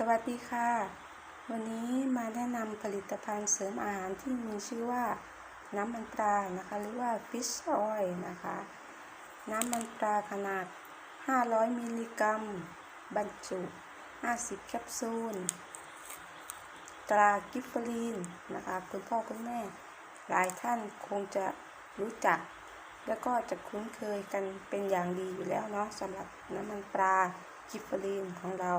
สวัสดีค่ะ วันนี้มาแนะนำผลิตภัณฑ์เสริมอาหารที่มีชื่อว่าน้ำมันปลานะคะ หรือว่า fish oil นะคะ น้ำมันปลาขนาด 500 มิลลิกรัม บรรจุ 50 แคปซูล ตรากิฟเฟอรีนนะคะ คุณพ่อคุณแม่ หลายท่านคงจะรู้จัก แล้วก็จะคุ้นเคยกันเป็นอย่างดีอยู่แล้วเนาะสำหรับน้ำมันปลากิฟเฟอรีนของเรา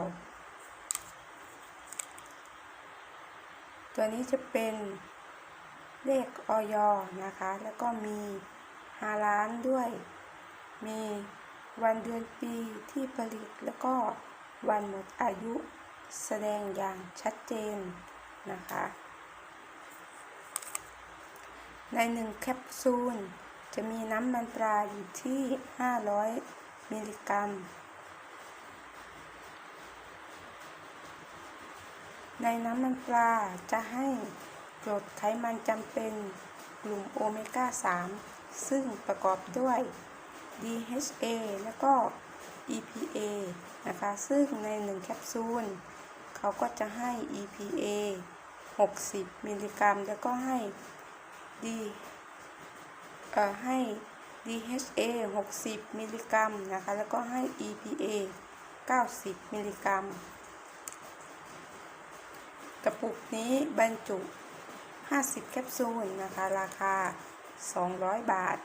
ตัวนี้จะเป็นเลขออยนะคะ แล้วก็มีฮาล้านด้วย มีวันเดือนปีที่ผลิต แล้วก็วันหมดอายุแสดงอย่างชัดเจนนะคะ ในหนึ่งแคปซูลจะมีน้ำมันปลาอยู่ที่ 500 มิลลิกรัม ในน้ำมันปลาจะให้กรดไขมันจำเป็นกลุ่มโอเมก้า 3 ซึ่งประกอบด้วย DHA แล้วก็ EPA นะคะ ซึ่งใน 1 แคปซูล เขาก็จะให้ EPA 60 มิลลิกรัม แล้วก็ให้ D เอ่อให้ DHA 60 มิลลิกรัมนะคะ แล้วก็ให้ EPA 90 มิลลิกรัม กระปุกนี้บรรจุ 50 แคปซูลนะคะ ราคา 200 บาท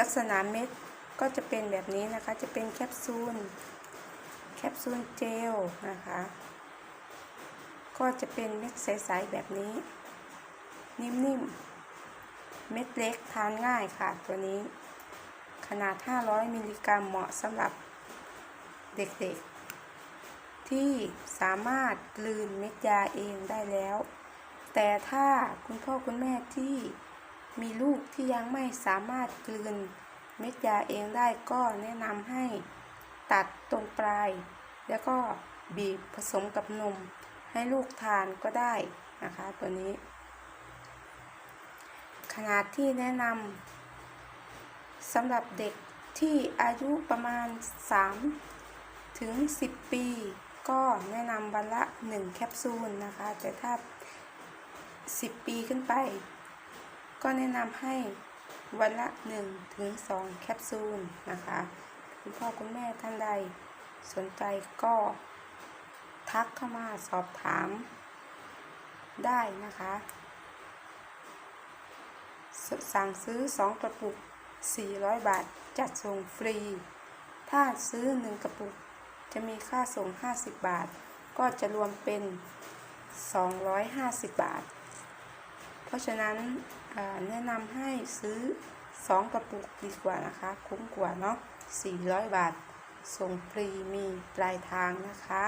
ลักษณะเม็ดก็จะเป็นแบบนี้นะคะ จะเป็นแคปซูล แคปซูลเจลนะคะ ก็จะเป็นเม็ดใสๆแบบนี้ นิ่มๆ เม็ดเล็กทานง่ายค่ะตัวนี้ ขนาด 500 มิลลิกรัมเหมาะสำหรับเด็กๆ ที่สามารถกลืนเม็ดยาเองได้แล้ว แต่ถ้าคุณพ่อคุณแม่ที่มีลูกที่ยังไม่สามารถกลืนเม็ดยาเองได้ก็แนะนำให้ตัดตรงปลาย แล้วก็บีบผสมกับนม ให้ลูกทานก็ได้นะคะตัวนี้ ขนาดที่แนะนำสำหรับเด็กที่อายุประมาณ 3 ถึง 10 ปี ก็แนะนำวันละ 1 แคปซูลนะคะ แต่ถ้า 10 ปีขึ้นไป ก็แนะนำให้วันละ 1 ถึง 2 แคปซูลนะคะคุณพ่อคุณแม่ท่านใดสนใจก็ทักเข้ามาสอบถามได้นะคะสสั่งซื้อ 2 กระปุก 400 บาท จัดส่งฟรี ถ้าซื้อ 1 กระปุก จะมีค่าส่ง 50 บาท ก็จะรวมเป็น 250 บาท เพราะฉะนั้นแนะนำให้ซื้อ 2 กระปุกดีกว่านะคะ คุ้มกว่าเนาะ400 บาท ส่งฟรีมีปลายทางนะคะ